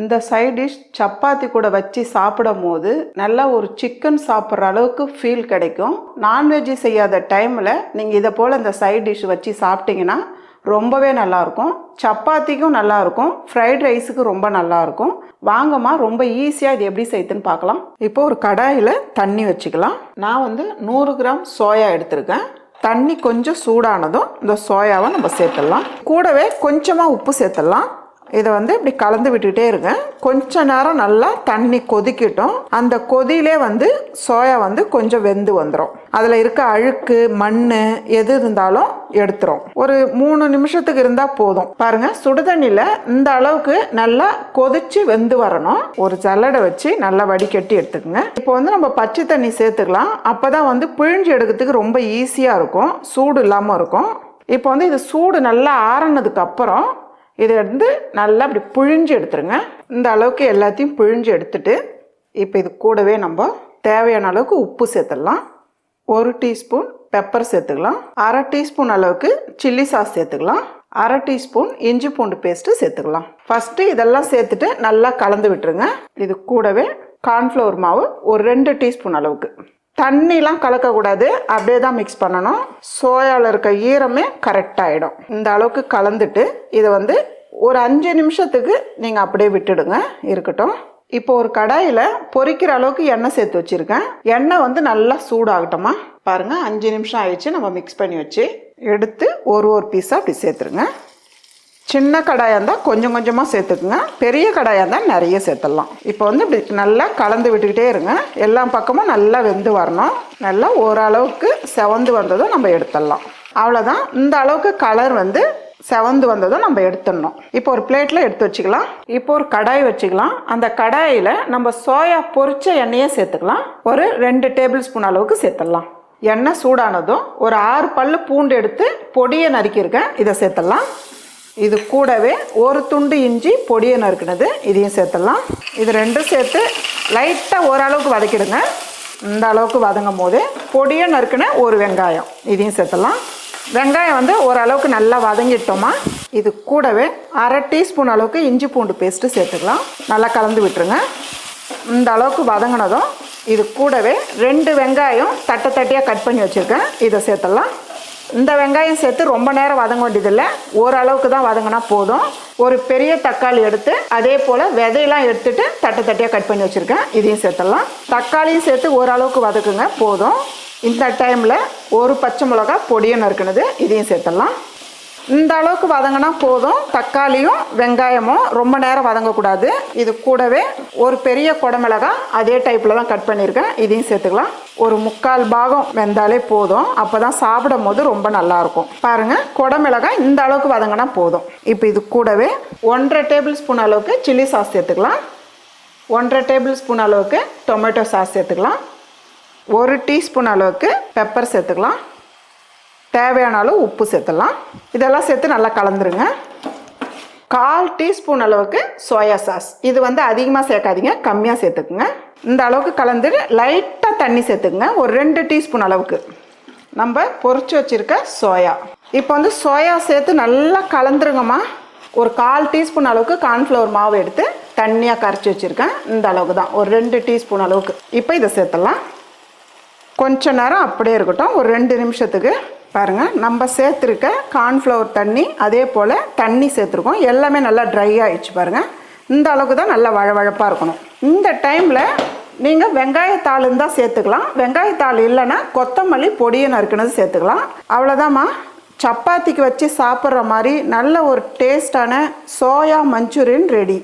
இந்த side dish chapati கூட வச்சு சாப்பிடும் போது நல்லா ஒரு சிக்கன் சாப்பிட்ற அளவுக்கு ஃபீல் கிடைக்கும். நான்வெஜ் செய்யாத டைமில் நீங்கள் இதை போல் இந்த சைட் டிஷ் வச்சு சாப்பிட்டீங்கன்னா ரொம்பவே நல்லாயிருக்கும் சப்பாத்திக்கும் நல்லாயிருக்கும் ஃப்ரைட் ரைஸுக்கு ரொம்ப நல்லாயிருக்கும் வாங்கம்மா ரொம்ப ஈஸியாக இது எப்படி செய்யுதுன்னு பார்க்கலாம். இப்போ ஒரு கடாயில் தண்ணி வச்சுக்கலாம். நான் வந்து நூறு கிராம் சோயா எடுத்திருக்கேன். தண்ணி கொஞ்சம் சூடானதும் இந்த சோயாவை நம்ம சேர்த்துடலாம். கூடவே கொஞ்சமாக உப்பு சேர்த்துடலாம். இதை வந்து இப்படி கலந்து விட்டுட்டே இருங்க. கொஞ்ச நேரம் நல்லா தண்ணி கொதிக்கட்டும். அந்த கொதியிலே வந்து சோயா வந்து கொஞ்சம் வெந்து வந்துடும் அதில் இருக்க அழுக்கு மண் எது இருந்தாலும் எடுத்துரும். ஒரு மூணு நிமிஷத்துக்கு இருந்தால் போதும். பாருங்கள் சுடுதண்ணியில் இந்த அளவுக்கு நல்லா கொதிச்சு வெந்து வரணும். ஒரு சல்லடை வச்சு நல்லா வடிகட்டி எடுத்துக்கோங்க. இப்போ வந்து நம்ம பச்சை தண்ணி சேர்த்துக்கலாம். அப்போ தான் வந்து பிழிஞ்சு எடுக்கிறதுக்கு ரொம்ப ஈஸியாக இருக்கும். சூடு இல்லாமல் இருக்கும். இப்போ வந்து இது சூடு நல்லா ஆறினதுக்கப்புறம் இதை வந்து நல்லா அப்படி பிழிஞ்சு எடுத்துருங்க. இந்த அளவுக்கு எல்லாத்தையும் பிழிஞ்சு எடுத்துட்டு இப்போ இது கூடவே நம்ம தேவையான அளவுக்கு உப்பு சேர்த்துடலாம். ஒரு டீஸ்பூன் பெப்பர் சேர்த்துக்கலாம். அரை டீஸ்பூன் அளவுக்கு சில்லி சாஸ் சேர்த்துக்கலாம். அரை டீஸ்பூன் இஞ்சி பூண்டு பேஸ்ட்டு சேர்த்துக்கலாம். ஃபஸ்ட்டு இதெல்லாம் சேர்த்துட்டு நல்லா கலந்து விட்டுருங்க. இது கூடவே கார்ன்ஃப்ளவர் மாவு ஒரு ரெண்டு டீஸ்பூன் அளவுக்கு. தண்ணிலாம் கலக்கக்கூடாது. அப்படியே தான் மிக்ஸ் பண்ணணும். சோயாவில் இருக்க ஈரமே கரெக்டாகிடும் இந்த அளவுக்கு கலந்துட்டு இதை வந்து ஒரு அஞ்சு நிமிஷத்துக்கு நீங்கள் அப்படியே விட்டுடுங்க. இருக்கட்டும். இப்போ ஒரு கடாயில் பொரிக்கிற அளவுக்கு எண்ணெய் சேர்த்து வச்சுருக்கேன். எண்ணெய் வந்து நல்லா சூடாகட்டுமா? பாருங்கள் அஞ்சு நிமிஷம் ஆயிடுச்சு. நம்ம மிக்ஸ் பண்ணி வச்சு எடுத்து ஒரு ஒரு பீஸாக அப்படி சேர்த்துருங்க. சின்ன கடாயாக இருந்தால் கொஞ்சம் கொஞ்சமாக சேர்த்துக்குங்க. பெரிய கடாயாக இருந்தால் நிறைய சேர்த்துடலாம். இப்போ வந்து இப்படி நல்லா கலந்து விட்டுக்கிட்டே இருங்க. எல்லா பக்கமும் நல்லா வெந்து வரணும். நல்லா ஓரளவுக்கு செவந்து வந்ததும் நம்ம எடுத்துடலாம். அவ்வளோதான் இந்த அளவுக்கு கலர் வந்து செவந்து வந்ததும் நம்ம எடுத்துடணும். இப்போ ஒரு பிளேட்டில் எடுத்து வச்சுக்கலாம். இப்போ ஒரு கடாய் வச்சுக்கலாம். அந்த கடாயில் நம்ம சோயா பொரிச்ச எண்ணெயை சேர்த்துக்கலாம். ஒரு ரெண்டு டேபிள் ஸ்பூன் அளவுக்கு சேர்த்துடலாம். எண்ணெய் சூடானதும் ஒரு ஆறு பல்லு பூண்டு எடுத்து பொடியை நறுக்கியிருக்கேன். இதை சேர்த்துடலாம். இது கூடவே ஒரு துண்டு இஞ்சி பொடியை நறுக்கினது இதையும் சேர்த்துடலாம். இது ரெண்டும் சேர்த்து லைட்டாக ஓரளவுக்கு வதக்கிடுங்க. இந்த அளவுக்கு வதங்கும் போது பொடியை நறுக்கின ஒரு வெங்காயம் இதையும் சேர்த்துடலாம். வெங்காயம் வந்து ஓரளவுக்கு நல்லா வதங்கிட்டோமா இது கூடவே அரை டீஸ்பூன் அளவுக்கு இஞ்சி பூண்டு பேஸ்ட்டு சேர்த்துக்கலாம். நல்லா கலந்து விட்டுருங்க. இந்த அளவுக்கு வதங்கினதும் இது கூடவே ரெண்டு வெங்காயம் தட்டை தட்டியாக கட் பண்ணி வச்சுருக்கேன் இதை சேர்த்துடலாம். இந்த வெங்காயம் சேர்த்து ரொம்ப நேரம் வதங்க வேண்டியதில்லை. ஓரளவுக்கு தான் வதங்கினா போதும். ஒரு பெரிய தக்காளி எடுத்து அதே போல் விதையெல்லாம் எடுத்துட்டு தட்டை தட்டியாக கட் பண்ணி வச்சுருக்கேன். இதையும் சேர்த்துடலாம். தக்காளியும் சேர்த்து ஓரளவுக்கு வதக்குங்க போதும். இந்த டைமில் ஒரு பச்சை மிளகா பொடியும் நறுக்கினது இதையும் சேர்த்துடலாம். இந்த அளவுக்கு வதங்கினா போதும். தக்காளியும் வெங்காயமும் ரொம்ப நேரம் வதங்கக்கூடாது. இது கூடவே ஒரு பெரிய குடமிளகா அதே டைப்பில் தான் கட் பண்ணியிருக்கேன். இதையும் சேர்த்துக்கலாம். ஒரு முக்கால் பாகம் வெந்தாலே போதும். அப்போ தான் சாப்பிடும் போது ரொம்ப நல்லாயிருக்கும். பாருங்கள் குடமிளகா இந்த அளவுக்கு வதங்கினா போதும். இப்போ இது கூடவே ஒன்றரை டேபிள் ஸ்பூன் அளவுக்கு சில்லி சாஸ் சேர்த்துக்கலாம். ஒன்றரை டேபிள் ஸ்பூன் அளவுக்கு டொமேட்டோ சாஸ் சேர்த்துக்கலாம். ஒரு டீஸ்பூன் அளவுக்கு பெப்பர் சேர்த்துக்கலாம். தேவையான அளவு உப்பு சேர்த்துலாம் இதெல்லாம் சேர்த்து நல்லா கலந்துருங்க. கால் டீஸ்பூன் அளவுக்கு சோயா சாஸ் இது வந்து அதிகமாக சேர்க்காதீங்க கம்மியாக சேர்த்துக்குங்க. இந்த அளவுக்கு கலந்துட்டு லைட்டாக தண்ணி சேர்த்துக்குங்க. ஒரு ரெண்டு டீஸ்பூன் அளவுக்கு. நம்ம பொறிச்சு வச்சுருக்க சோயா இப்போ வந்து சோயா சேர்த்து நல்லா கலந்துருங்கம்மா. ஒரு கால் டீஸ்பூன் அளவுக்கு கார்ன்ஃப்ளவர் மாவு எடுத்து தண்ணியாக கரைச்சி வச்சுருக்கேன். இந்த அளவுக்கு தான். ஒரு ரெண்டு டீஸ்பூன் அளவுக்கு. இப்போ இதை சேர்த்துடலாம். கொஞ்ச நேரம் அப்படியே இருக்கட்டும். ஒரு ரெண்டு நிமிஷத்துக்கு பாருங்கள் நம்ம சேர்த்துருக்க கார்ன்ஃப்ளவர் தண்ணி அதே போல் தண்ணி சேர்த்துருக்கோம். எல்லாமே நல்லா ட்ரை ஆகிடுச்சு பாருங்கள் இந்த அளவுக்கு தான் நல்லா வழவழப்பாக இருக்கணும். இந்த டைமில் நீங்கள் வெங்காயத்தாள் இருந்தால் சேர்த்துக்கலாம். வெங்காயத்தாள் இல்லைன்னா கொத்தமல்லி பொடியை நறுக்கினது சேர்த்துக்கலாம். அவ்வளோதாம்மா சப்பாத்திக்கு வச்சு சாப்பிட்ற மாதிரி நல்ல ஒரு டேஸ்டான சோயா மஞ்சூரியன் ரெடி